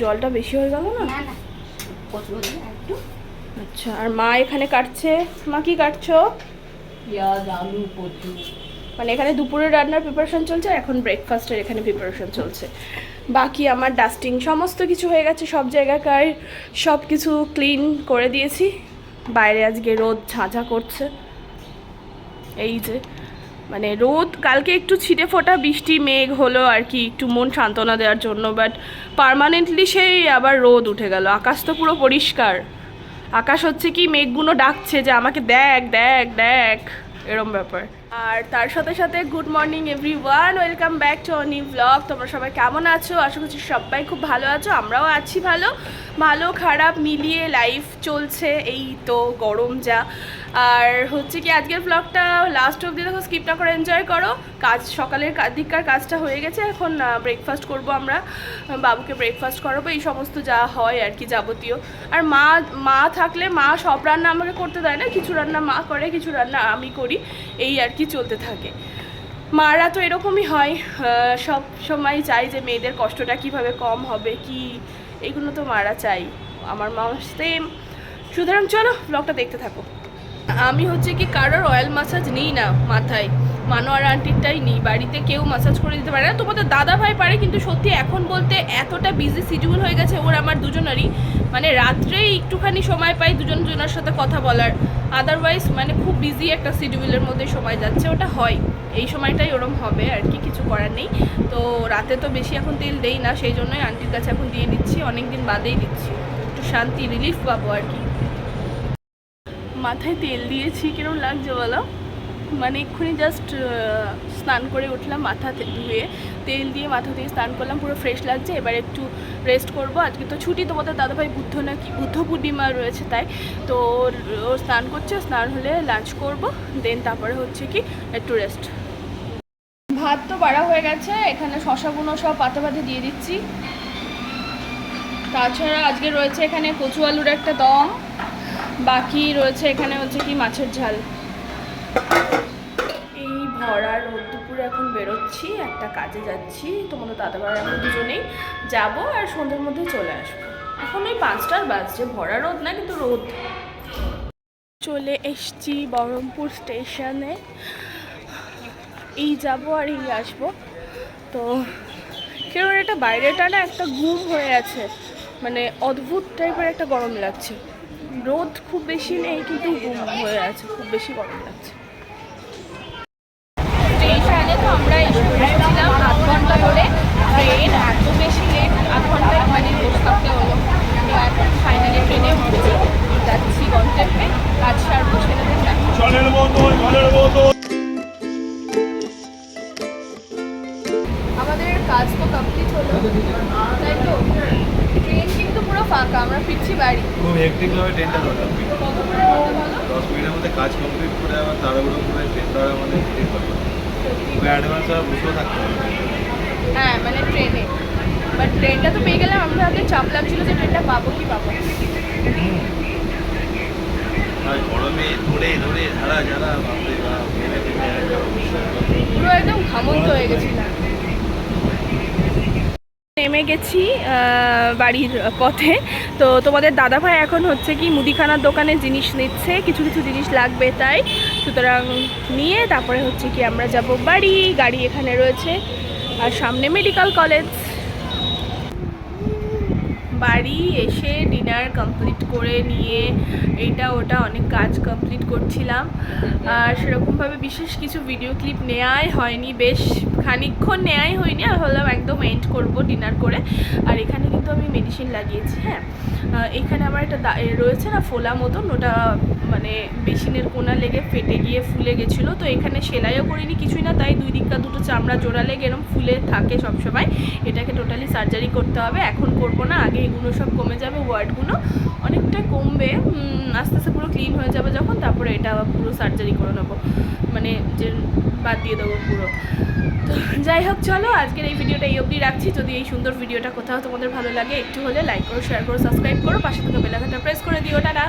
জলটা বেশি হয়ে গেল না? আচ্ছা আর মা এখানে কাটছে? মা কি কাটছো? পেঁয়াজ আলু কচু। মানে এখানে দুপুরে রান্নার প্রিপারেশন চলছে আর এখন ব্রেকফাস্টের এখানে প্রিপারেশন চলছে। বাকি আমার ডাস্টিং সমস্ত কিছু হয়ে গেছে সব জায়গাকার সব কিছু ক্লিন করে দিয়েছি। বাইরে আজকে রোদ ঝাঁঝা করছে। এই যে মানে রোদ, কালকে একটু ছিটে ফোটা বৃষ্টি, মেঘ হলো আর কি, একটু মন সান্ত্বনা দেওয়ার জন্য বাট পারমানেন্টলি সেই আবার রোদ উঠে গেল। আকাশ তো পুরো পরিষ্কার। আকাশ হচ্ছে কি, মেঘগুলো ডাকছে যে আমাকে দেখ দেখ দেখ। এরম ব্যাপার। আর তার সাথে সাথে good morning everyone welcome back to Oni blog তোমরা সবাই কেমন আছো? আশা করছি সবাই খুব ভালো আছো, আমরাও আছি ভালো। ভালো, খারাপ, মিলিয়ে লাইফ চলছে, এই তো গরম যা। আর হচ্ছে কি, আজকের ব্লগটা লাস্ট অবধি দেখো স্কিপ না করে এনজয় করো। কাজ, সকালের দিককার কাজটা হয়ে গেছে, এখন ব্রেকফাস্ট করব আমরা। বাবুকে ব্রেকফাস্ট করাবো, এই সমস্ত যা হয় আর কি যাবতীয়। আর মা মা থাকলে মা সব রান্না আমাকে করতে দেয় না, কিছু রান্না মা করে, কিছু রান্না আমি করি। এই আর কি চলতে থাকে। মারা তো এরকমই হয় সব সময় চাই যে মেয়েদের কষ্টটা কীভাবে কম হবে, কি, এগুলো তো মারা চাই। আমার মা সেম সুতরাং চলো ব্লগটা দেখতে থাকো। আমি হচ্ছে কি কারোর অয়েল মাসাজ নিই না মাথায়। মানোয়ার আন্টিরটাই নিই, বাড়িতে কেউ মাসাজ করে দিতে পারে না। তোমাদের দাদা ভাই পারে, কিন্তু সত্যি এখন বলতে এতটা বিজি শিডিউল হয়ে গেছে ওর আমার দুজনেরই। মানে রাত্রেই একটুখানি সময় পাই দুজন জনের সাথে কথা বলার। আদারওয়াইজ মানে খুব বিজি একটা শিডিউলের মধ্যে সময় যাচ্ছে, ওটা হয়। এই সময়টাই ওরম হবে, আর কি কিছু করার নেই। তো রাতে তো বেশি এখন তেল দেই না, সেই জন্যই আন্টির কাছে এখন দিয়ে দিচ্ছি অনেক দিন বাদেই দিচ্ছি। একটু শান্তি রিলিফ পাবো আর কি। মাথায় তেল দিয়েছি, কিরম লাগছে বলো? মানে এক্ষুনি জাস্ট স্নান করে উঠলাম মাথা ধুয়ে, তেল দিয়ে মাথা দিয়ে স্নান করলাম, পুরো ফ্রেশ লাগছে, এবার একটু রেস্ট করব। আজকে তো ছুটি, তোমাদের দাদাভাই বুদ্ধ নাকি, বুদ্ধ পূর্ণিমা রয়েছে তাই, তো ও স্নান করছে, স্নান হলে লাঞ্চ করব দেন তারপরে হচ্ছে কি, একটু রেস্ট ভাত তো বাড়া হয়ে গেছে, এখানে শশাগুলো সব পাতা পাতে দিয়ে দিচ্ছি। তাছাড়া আজকে রয়েছে এখানে কচু আলুর একটা দম, বাকি রয়েছে এখানে হচ্ছে কি মাছের ঝাল। এই ভরা রোদ দুপুরে এখন বেরোচ্ছি, একটা কাজে যাচ্ছি। তোমাদের দাদাবার আমরা দুজনেই যাব আর সন্ধ্যের মধ্যে চলে আসব। এখন ওই পাঁচটার বাজছে, ভরা রোদ না কিন্তু রোদ। চলে এসছি বহরমপুর স্টেশনে। এই যাব আর এই আসব। তো কেউ এটা বাইরেটা না একটা ঘুম হয়ে আছে। মানে অদ্ভুত টাইপের একটা গরম লাগছে। রোদ খুব বেশি নেই কিন্তু ঘুম হয়ে আছে, খুব বেশি গরম লাগছে। আমরা এসে বসেছিলাম আধ ঘণ্টা ধরে। ট্রেন এত বেশি লেট আধ ঘন্টায় মানে বসে থাকতে হলো। তো এখন ফাইনালি ট্রেনে উঠেছি যাচ্ছি গন্তব্যে। কাজ সারবো বোতল আমাদের কাজ তো কমপ্লিট হলো। তাই তো? ট্রেন কিন্তু পুরো ফাঁকা আমরা ফিরছি বাড়ি। খুব হেক্টিক ভাবে ট্রেনটা ধরলাম। কত করে দশ মিনিটের মধ্যে কাজ কমপ্লিট করে আবার তাড়াহুড়ো করে ট্রেন ধরার আমাদের খুব অ্যাডভান্স আর বসেও থাকতে হ্যাঁ মানে ট্রেনে বাট ট্রেনটা তো পেয়ে গেলাম আমরা হাতে চাপ লাগছিল যে ট্রেনটা পাবো কি পাবো আর গরমে ধরে ধরে ঝাড়া ঝাড়া বাপরে বাপ ভেবে ভেবে একটা অবস্থা। পুরো একদম ঘামন্ত হয়ে গেছিলাম। নেমে গেছি বাড়ির পথে। তো তোমাদের দাদাভাই এখন হচ্ছে কি মুদিখানার দোকানে জিনিস নিচ্ছে কিছু কিছু জিনিস লাগবে তাই। সুতরাং নিয়ে তারপরে হচ্ছে কি আমরা যাব বাড়ি, গাড়ি এখানে রয়েছে আর সামনে মেডিকেল কলেজ বাড়ি এসে করে নিয়ে এটা ওটা অনেক কাজ কমপ্লিট করছিলাম। আর সেরকমভাবে বিশেষ কিছু ভিডিও ক্লিপ নেওয়াই হয়নি, বেশ খানিকক্ষণ নেওয়াই হয়নি, আর হলাম একদম এন্ড করব ডিনার করে। আর এখানে কিন্তু আমি মেডিসিন লাগিয়েছি হ্যাঁ? এখানে আমার একটা রয়েছে না ফোলা মতন, ওটা মানে মেশিনের কোনা লেগে ফেটে গিয়ে ফুলে গেছিল, তো এখানে সেলাইও করিনি কিছুই না, তাই দুই দিকটা দুটো চামড়া জোড়া লেগে এরকম ফুলে থাকে সবসময় এটাকে টোটালি সার্জারি করতে হবে, এখন করব না, আগে এগুলো সব কমে যাবে ওয়ার্ডগুলো কমবে আস্তে আস্তে পুরো ক্লিন হয়ে যাবে যখন, তারপরে এটা পুরো সার্জারি করে নেব। মানে যে বাদ দিয়ে দেবো পুরো। তো যাই হোক, চলো, আজকের এই ভিডিওটা এই অবধি রাখছি। যদি এই সুন্দর ভিডিওটা কোথাও তোমাদের ভালো লাগে, একটু হলে লাইক করো শেয়ার করো সাবস্ক্রাইব করো, পাশে থেকে বেলাঘাটা প্রেস করে দিও। টাটা!